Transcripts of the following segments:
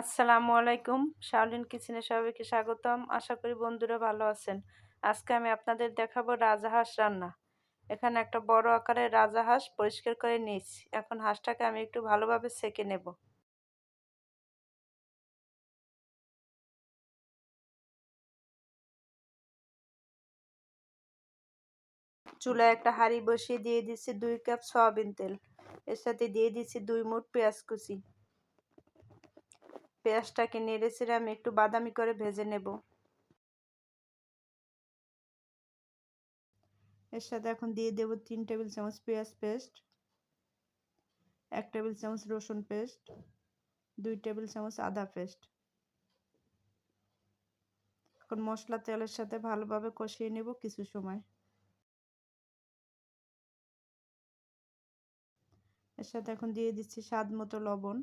আসসালামু আলাইকুম। শাওলিন কিচেনে সবাইকে স্বাগতম। আশা করি বন্ধুরা ভালো আছেন। আজকে আমি আপনাদের দেখাবো রাজাহাঁস রান্না। এখানে একটা বড় আকারের রাজাহাঁস পরিষ্কার করে নিয়েছি। এখন হাঁসটাকে আমি একটু ভালোভাবে সেকে নেব। চুলায় একটা হাঁড়ি বসিয়ে দিয়ে দিচ্ছি দুই কাপ সয়াবিন তেল। এর সাথে দিয়ে দিচ্ছি দুই মুঠ পেঁয়াজ কুচি। পেঁয়াজটাকে নেড়ে চেড়ে আমি একটু বাদামি করে ভেজে নেব। এর সাথে এখন দিয়ে দেব তিন টেবিল চামচ পেঁয়াজ পেস্ট, এক টেবিল চামচ রসুন পেস্ট, দুই টেবিল চামচ আদা পেস্ট। এখন মশলা তেলের সাথে ভালোভাবে কষিয়ে নেব কিছু সময়। এর সাথে এখন দিয়ে দিচ্ছি স্বাদ মতো লবণ।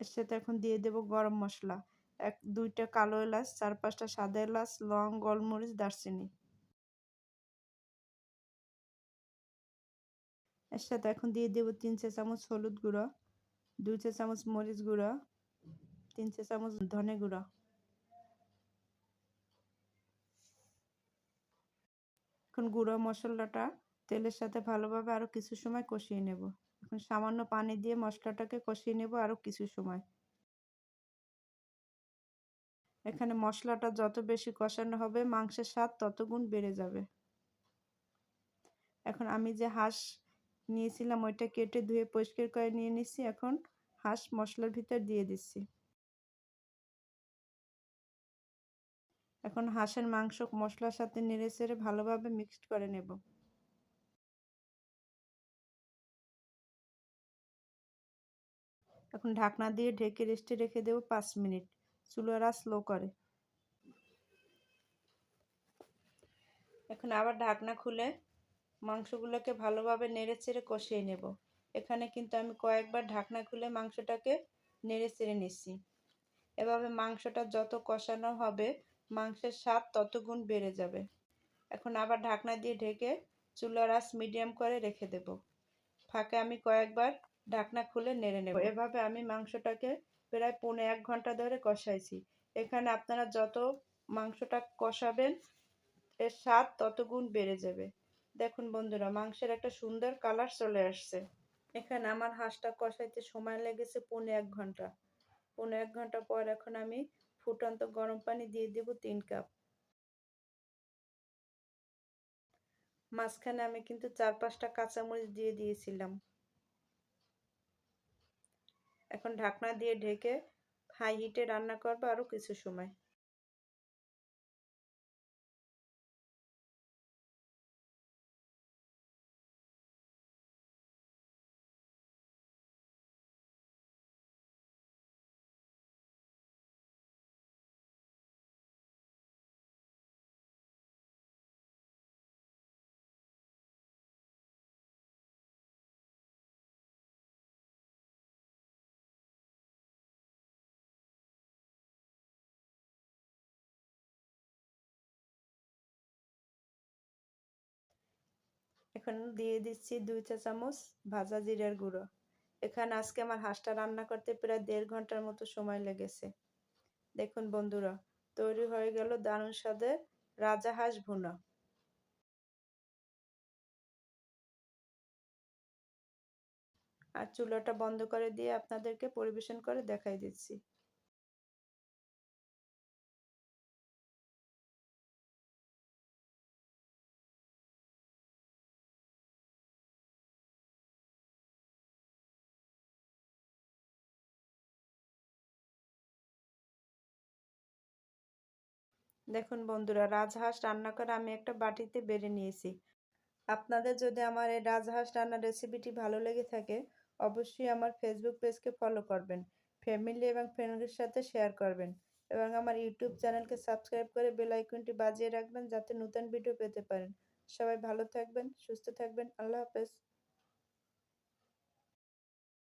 এর সাথে এখন দিয়ে দেব গরম মশলা। এক, দুইটা কালো এলাচ, চার, পাঁচটা সাদা এলাচ, লং, গোলমরিচ, দারচিনি। এর সাথে এখন দিয়ে দেব তিন চা চামচ হলুদ গুঁড়ো, দুই চা চামচ মরিচ গুঁড়ো, তিন চা চামচ ধনে গুঁড়ো। এখন গুঁড়ো মশলাটা তেলের সাথে ভালোভাবে আরও কিছু সময় কষিয়ে নেব। এখন সামান্য পানি দিয়ে মশলাটাকে কষিয়ে নেব আরও কিছু সময়। এখানে মশলাটা যত বেশি কষানো হবে, মাংসের স্বাদ তত গুণ বেড়ে যাবে। এখন আমি যে হাঁস নিয়েছিলাম, ওইটা কেটে ধুয়ে পরিষ্কার করে নিয়ে নিচ্ছি। এখন হাঁস মশলার ভিতর দিয়ে দিচ্ছি। এখন হাঁসের মাংস মশলার সাথে নেড়ে চেড়ে ভালোভাবে মিক্সড করে নেব। এখন ঢাকনা দিয়ে ঢেকে রেস্টে রেখে দেবো পাঁচ মিনিট। চুলার স্লো করে। এখন আবার ঢাকনা খুলে মাংসগুলোকে ভালোভাবে নেড়ে চেড়ে কষিয়ে নেব। এখানে কিন্তু আমি কয়েকবার ঢাকনা খুলে মাংসটাকে নেড়ে চেড়ে নিচ্ছি। এভাবে মাংসটা যত কষানো হবে, মাংসের স্বাদ তত গুণ বেড়ে যাবে। এখন আবার ঢাকনা দিয়ে ঢেকে চুলার আঁচ মিডিয়াম করে রেখে দেব। ফাঁকে আমি কয়েকবার ঢাকনা খুলে নেড়ে নেব। এভাবে আমি মাংসটাকে প্রায় পৌনে এক ঘণ্টা ধরে কষাইছি। এখানে আপনারা যত মাংসটা কষাবেন, এর স্বাদ তত গুণ বেড়ে যাবে। দেখুন বন্ধুরা, মাংসের একটা সুন্দর কালার চলে আসছে। এখানে আমার হাঁসটা কষাইতে সময় লেগেছে পৌনে এক ঘণ্টা। পৌনে এক ঘণ্টা পর এখন আমি ফুটন্ত গরম পানি দিয়ে দেব তিন কাপ। মাঝখানে আমি কিন্তু চার পাঁচটা কাঁচামরিচ দিয়ে দিয়েছিলাম। এখন ঢাকনা দিয়ে ঢেকে হাই হিটে রান্না করব আরও কিছু সময়। এখন দিয়ে দিচ্ছি দুই চা চামচ ভাজা জিরার গুঁড়ো। এখানে আজকে আমার হাঁসটা রান্না করতে প্রায় দেড় ঘণ্টার মতো সময় লেগেছে। দেখুন বন্ধুরা, তৈরি হয়ে গেল দারুণ স্বাদের রাজা হাঁস ভুনা। আর চুলাটা বন্ধ করে দিয়ে আপনাদেরকে পরিবেশন করে দেখাই দিচ্ছি। দেখুন বন্ধুরা, রাজহাঁস রান্না করে আমি একটা বাটিতে বেড়ে নিয়েছি। আপনাদের যদি আমার এই রাজহাঁস রান্নার রেসিপিটি ভালো লেগে থাকে, অবশ্যই আমার ফেসবুক পেজকে ফলো করবেন ফ্যামিলি এবং ফ্রেন্ডের সাথে শেয়ার করবেন এবং আমার ইউটিউব চ্যানেলকে সাবস্ক্রাইব করে বেল আইকনটি বাজিয়ে রাখবেন যাতে নতুন ভিডিও পেতে পারেন। সবাই ভালো থাকবেন, সুস্থ থাকবেন, আল্লাহ হাফেজ।